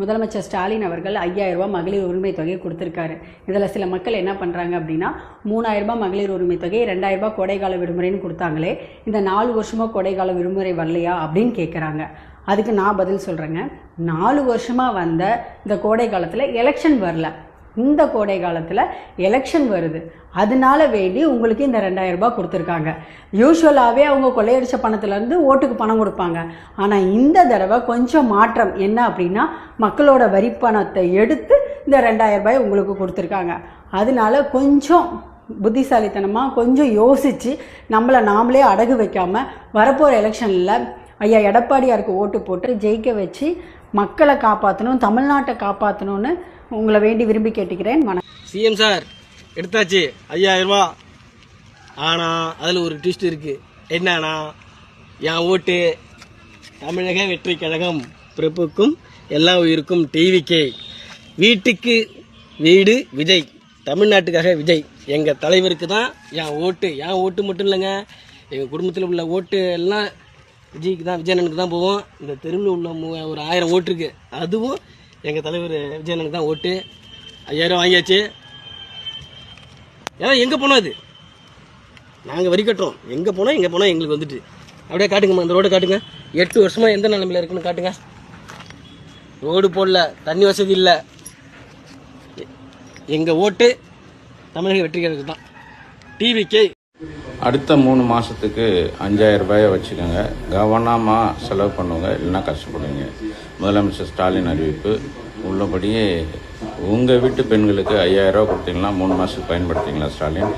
முதலமைச்சர் ஸ்டாலின் அவர்கள் ஐயாயிரம் ரூபாய் மகளிர் உரிமை தொகையை கொடுத்துருக்காரு. இதில் சில மக்கள் என்ன பண்ணுறாங்க அப்படின்னா மூணாயிரம் ரூபாய் மகளிர் உரிமை தொகை ரெண்டாயிரம் ரூபாய் கோடைக்கால விடுமுறைன்னு கொடுத்தாங்களே இந்த நாலு வருஷமாக கோடைக்கால விடுமுறை வரலையா அப்படின்னு கேட்குறாங்க அதுக்கு நான் பதில் சொல்கிறேங்க நாலு வருஷமாக வந்த இந்த கோடை காலத்தில் எலெக்ஷன் வரல. இந்த கோடை காலத்தில் எலெக்ஷன் வருது. அதனால வேண்டி உங்களுக்கு இந்த ரெண்டாயிரம் ரூபாய் கொடுத்துருக்காங்க. யூஸ்வலாகவே அவங்க கொள்ளையடிச்ச பணத்துலேருந்து ஓட்டுக்கு பணம் கொடுப்பாங்க. ஆனால் இந்த தடவை கொஞ்சம் மாற்றம். என்ன அப்படின்னா மக்களோட வரி பணத்தை எடுத்து இந்த ரெண்டாயிரம் ரூபாய் உங்களுக்கு கொடுத்துருக்காங்க. அதனால கொஞ்சம் புத்திசாலித்தனமாக கொஞ்சம் யோசித்து நம்மளை நாமளே அடகு வைக்காமல் வரப்போகிற எலெக்ஷனில் ஐயா எடப்பாடியாருக்கு ஓட்டு போட்டு ஜெயிக்க வச்சு மக்களை காப்பாற்றணும் தமிழ்நாட்டை காப்பாற்றணும்னு உங்களை வேண்டி விரும்பி கேட்டுக்கிறேன். வணக்கம். சிஎம் சார் எடுத்தாச்சு. ஐயாயிரம் ரூபா. ஆனால் அதில் ஒரு ட்விஸ்ட் இருக்கு. என்னன்னா என் ஓட்டு தமிழக வெற்றி கழகம் பிறப்புக்கும் எல்லா உயிருக்கும் டிவிக்கே வீட்டுக்கு வீடு விஜய். தமிழ்நாட்டுக்காக விஜய். எங்கள் தலைவருக்கு தான் என் ஓட்டு. என் ஓட்டு மட்டும் இல்லைங்க. எங்கள் குடும்பத்தில் உள்ள ஓட்டு எல்லாம் விஜய்க்கு தான் விஜயனனுக்கு தான் போவோம். இந்த தெருவில் உள்ள மூ- ஒரு ஆயிரம் ஓட்டு இருக்குது அதுவும் எங்கள் தலைவர் விஜயனுக்கு தான் ஓட்டு. ஐயாயிரம் வாங்கியாச்சு. ஏன்னா எங்கே போனோம் அது? நாங்கள் வரி கட்டுறோம். எங்கே போனோம் எங்கே போனோம் எங்களுக்கு வந்துட்டு. அப்படியே காட்டுங்கம்மா அந்த ரோடு காட்டுங்க. எட்டு வருஷமாக எந்த நிலமையில இருக்குன்னு காட்டுங்க. ரோடு போடல தண்ணி வசதி இல்லை. எங்கள் ஓட்டு தமிழக வெற்றிகளுக்கு தான். டிவிக்கே அடுத்த மூணு மாதத்துக்கு அஞ்சாயிரம் ரூபாயை வச்சுக்கோங்க. கவனமாக செலவு பண்ணுங்க இல்லைன்னா கஷ்டப்படுவீங்க. முதலமைச்சர் ஸ்டாலின் அறிவிப்பு. உள்ளபடியே உங்கள் வீட்டு பெண்களுக்கு ஐயாயிரம் ரூபாய் கொடுத்தீங்கன்னா மூணு மாதத்துக்கு பயன்படுத்திங்களா ஸ்டாலின்?